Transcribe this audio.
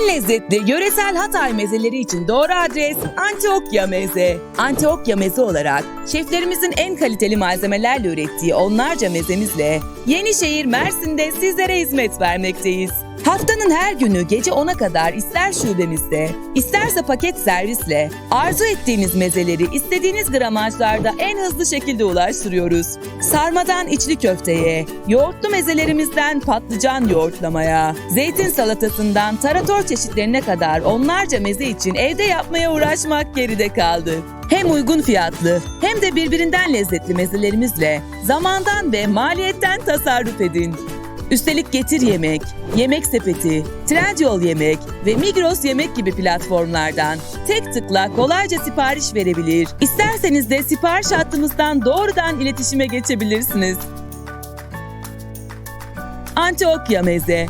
En lezzetli yöresel Hatay mezeleri için doğru adres Antioquia Meze. Antioquia Meze olarak şeflerimizin en kaliteli malzemelerle ürettiği onlarca mezemizle Yenişehir Mersin'de sizlere hizmet vermekteyiz. Haftanın her günü gece 10'a kadar ister şubemizde, isterse paket servisle arzu ettiğiniz mezeleri istediğiniz gramajlarda en hızlı şekilde ulaştırıyoruz. Sarmadan içli köfteye, yoğurtlu mezelerimizden patlıcan yoğurtlamaya, zeytin salatasından tarator çeşitlerine kadar onlarca meze için evde yapmaya uğraşmak geride kaldı. Hem uygun fiyatlı hem de birbirinden lezzetli mezelerimizle zamandan ve maliyetten tasarruf edin. Üstelik Getir Yemek, Yemek Sepeti, Trendyol Yemek ve Migros Yemek gibi platformlardan tek tıkla kolayca sipariş verebilir. İsterseniz de sipariş hattımızdan doğrudan iletişime geçebilirsiniz. Antioquia Meze